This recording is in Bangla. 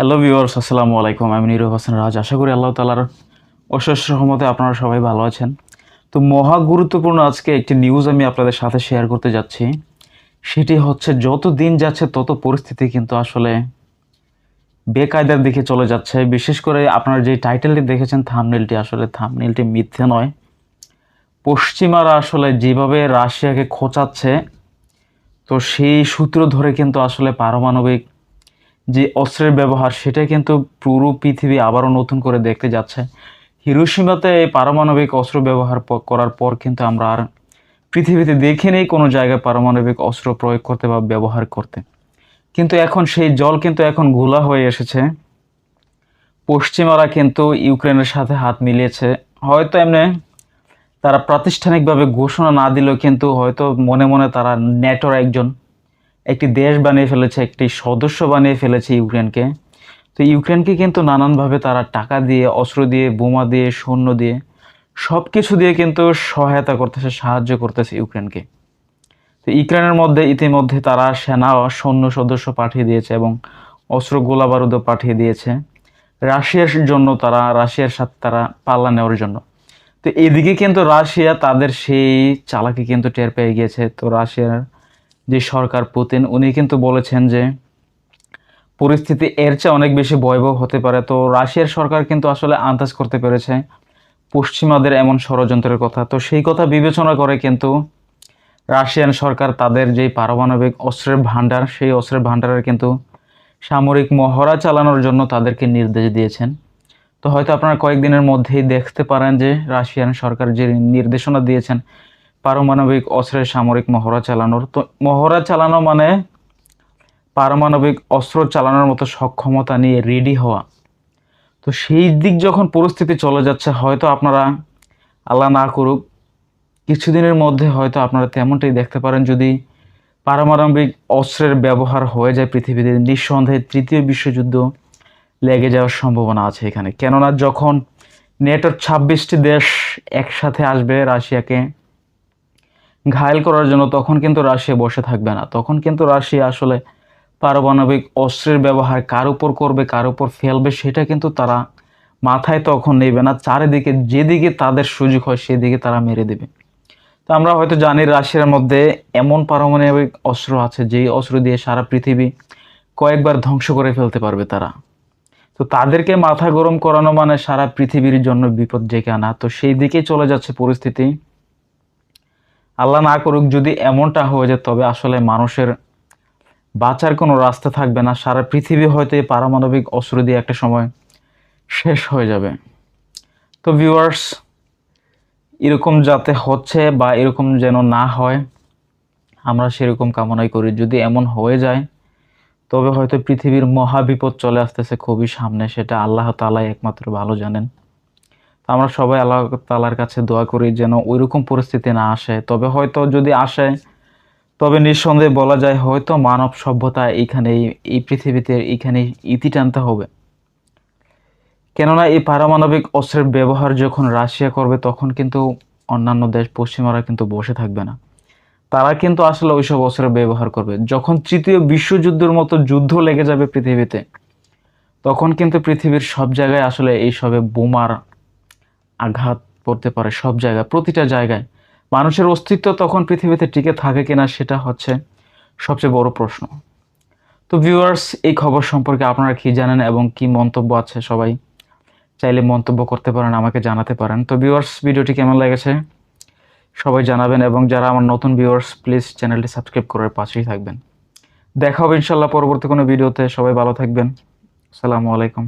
হ্যালো ভিউয়ার্স আসসালামু আলাইকুম। আমি নীরব হাসান রাজ। আশা করি আল্লাহ তালার অশেষ রহমতে আপনারা সবাই ভালো আছেন। তো মহা গুরুত্বপূর্ণ আজকে একটি নিউজ আমি আপনাদের সাথে শেয়ার করতে যাচ্ছি। সেটি হচ্ছে, যত দিন যাচ্ছে, তত পরিস্থিতি কিন্তু আসলে বেকায়দার দিকে চলে যাচ্ছে। বিশেষ করে আপনারা যে টাইটেলটি দেখেছেন থামনেলটি আসলে থামনেলটি মিথ্যে নয়। পশ্চিমারা আসলে যেভাবে রাশিয়াকে খোঁচাচ্ছে, তো সেই সূত্র ধরে কিন্তু আসলে পারমাণবিক যে অস্ত্রের ব্যবহার সেটা কিন্তু পুরো পৃথিবী আবারও নতুন করে দেখতে যাচ্ছে। হিরোসীমাতে এই পারমাণবিক অস্ত্র ব্যবহার করার পর কিন্তু আমরা আর পৃথিবীতে দেখি নেই কোনো জায়গায় পারমাণবিক অস্ত্র প্রয়োগ করতে বা ব্যবহার করতে। কিন্তু এখন সেই জল কিন্তু এখন ঘোলা হয়ে এসেছে। পশ্চিমারা কিন্তু ইউক্রেনের সাথে হাত মিলিয়েছে। হয়তো এমনি তারা প্রাতিষ্ঠানিকভাবে ঘোষণা না দিলেও কিন্তু হয়তো মনে মনে তারা ন্যাটোর একজন একটি দেশ বানিয়ে ফেলেছে, একটি সদস্য বানিয়ে ফেলেছে ইউক্রেনকে। তো ইউক্রেনকে কিন্তু নানানভাবে তারা টাকা দিয়ে, অস্ত্র দিয়ে, বোমা দিয়ে, সৈন্য দিয়ে সব কিছু দিয়ে কিন্তু সহায়তা করতেছে, সাহায্য করতেছে ইউক্রেনকে। তো ইউক্রেনের মধ্যে ইতিমধ্যে তারা সেনা সৈন্য সদস্য পাঠিয়ে দিয়েছে এবং অস্ত্র গোলা বারুদও পাঠিয়ে দিয়েছে। রাশিয়ার জন্য তারা, রাশিয়ার সাথে তারা পাল্লা নেওয়ার জন্য। তো এদিকে কিন্তু রাশিয়া তাদের সেই চালাকি কিন্তু টের পেয়ে গিয়েছে। তো রাশিয়ার যে সরকার পুতিন, উনি কিন্তু বলেছেন যে পরিস্থিতি এর চেয়ে অনেক বেশি ভয়াবহ হতে পারে। তো রাশিয়ার সরকার কিন্তু আসলে আন্দাজ করতে পেরেছে, পশ্চিমাদের এমন ষড়যন্ত্রের কথা। তো সেই কথা বিবেচনা করে কিন্তু রাশিয়ান সরকার তাদের যে পারমাণবিক অস্ত্রের ভাণ্ডার, সেই অস্ত্রের ভাণ্ডারের কিন্তু সামরিক মহড়া চালানোর জন্য তাদেরকে নির্দেশ দিয়েছেন। তো হয়তো আপনারা কয়েকদিনের মধ্যেই দেখতে পারেন যে রাশিয়ান সরকার যে নির্দেশনা দিয়েছেন পারমাণবিক অস্ত্রের সামরিক মহড়া চালানোর তো, মহড়া চালানো মানে পারমাণবিক অস্ত্র চালানোর মতো সক্ষমতা নিয়ে রেডি হওয়া। তো সেই দিক যখন পরিস্থিতি চলে যাচ্ছে, হয়তো আপনারা আল্লাহ না করুক, কিছুদিনের মধ্যে হয়তো আপনারা তেমনটাই দেখতে পারেন যদি পারমাণবিক অস্ত্রের ব্যবহার হয়ে যায় পৃথিবীতে, নিঃসন্দেহে তৃতীয় বিশ্বযুদ্ধ লেগে যাওয়ার সম্ভাবনা আছে এখানে। কেননা যখন নেটোর ছাব্বিশটি দেশ একসাথে আসবে রাশিয়াকে ঘায়েল করার জন্য তখন কিন্তু রাশিয়া বসে থাকবে না। তখন কিন্তু রাশিয়া আসলে পারমাণবিক অস্ত্রের ব্যবহার কার উপর করবে, কার উপর ফেলবে, সেটা কিন্তু তারা মাথায় তখন নেবে না। চারিদিকে যেদিকে তাদের সুযোগ হয়, সেদিকে তারা মেরে দেবে। তো আমরা হয়তো জানি রাশিয়ার মধ্যে এমন পারমাণবিক অস্ত্র আছে, যেই অস্ত্র দিয়ে সারা পৃথিবী কয়েকবার ধ্বংস করে ফেলতে পারবে তারা। তো তাদেরকে মাথা গরম করানো মানে সারা পৃথিবীর জন্য বিপদ ডেকে আনা তো সেই দিকেই চলে যাচ্ছে পরিস্থিতি। আল্লাহ না করুক, যদি এমনটা হয়ে যায়, তবে আসলে মানুষের বাঁচার কোনো রাস্তা থাকবে না। সারা পৃথিবী হয়তো এই পারমাণবিক অস্ত্র দিয়ে একটা সময় শেষ হয়ে যাবে। তো ভিউয়ার্স এরকম যাতে হচ্ছে বা এরকম যেন না হয়, আমরা সেরকম কামনাই করি। যদি এমন হয়ে যায়, তবে হয়তো পৃথিবীর মহাবিপদ চলে আসতেছে খুবই সামনে, সেটা আল্লাহ তালাই একমাত্র ভালো জানেন। আমরা সবাই আল্লাহ তালার কাছে দোয়া করি যেন ওইরকম পরিস্থিতি না আসে। তবে হয়তো যদি আসে, তবে নিঃসন্দেহে বলা যায় হয়তো মানব সভ্যতা এইখানে এই পৃথিবীতে এইখানে ইতি টানতে হবে। কেননা এই পারমাণবিক অস্ত্রের ব্যবহার যখন রাশিয়া করবে, তখন কিন্তু অন্যান্য দেশ পশ্চিমারা কিন্তু বসে থাকবে না। তারা কিন্তু আসলে ওইসব অস্ত্রের ব্যবহার করবে। যখন তৃতীয় বিশ্বযুদ্ধের মতো যুদ্ধ লেগে যাবে পৃথিবীতে, তখন কিন্তু পৃথিবীর সব জায়গায় আসলে এইসবে বোমার আঘাত পড়তে পারে সব জায়গায়, প্রতিটা জায়গায়। মানুষের অস্তিত্ব তখন পৃথিবীতে টিকে থাকে কিনা সেটা হচ্ছে সবচেয়ে বড় প্রশ্ন। তো ভিউয়ার্স এই খবর সম্পর্কে আপনারা কি জানেন এবং কি মন্তব্য আছে সবাই? চাইলে মন্তব্য করতে পারেন, আমাকে জানাতে পারেন। তো ভিউয়ার্স ভিডিওটি কেমন লেগেছে? সবাই জানাবেন এবং যারা আমার নতুন ভিউয়ার্স প্লিজ চ্যানেলটি সাবস্ক্রাইব করার পাশেই থাকবেন। দেখা হবে ইনশাল্লাহ পরবর্তী কোনো ভিডিওতে। সবাই ভালো থাকবেন। আসসালামু আলাইকুম।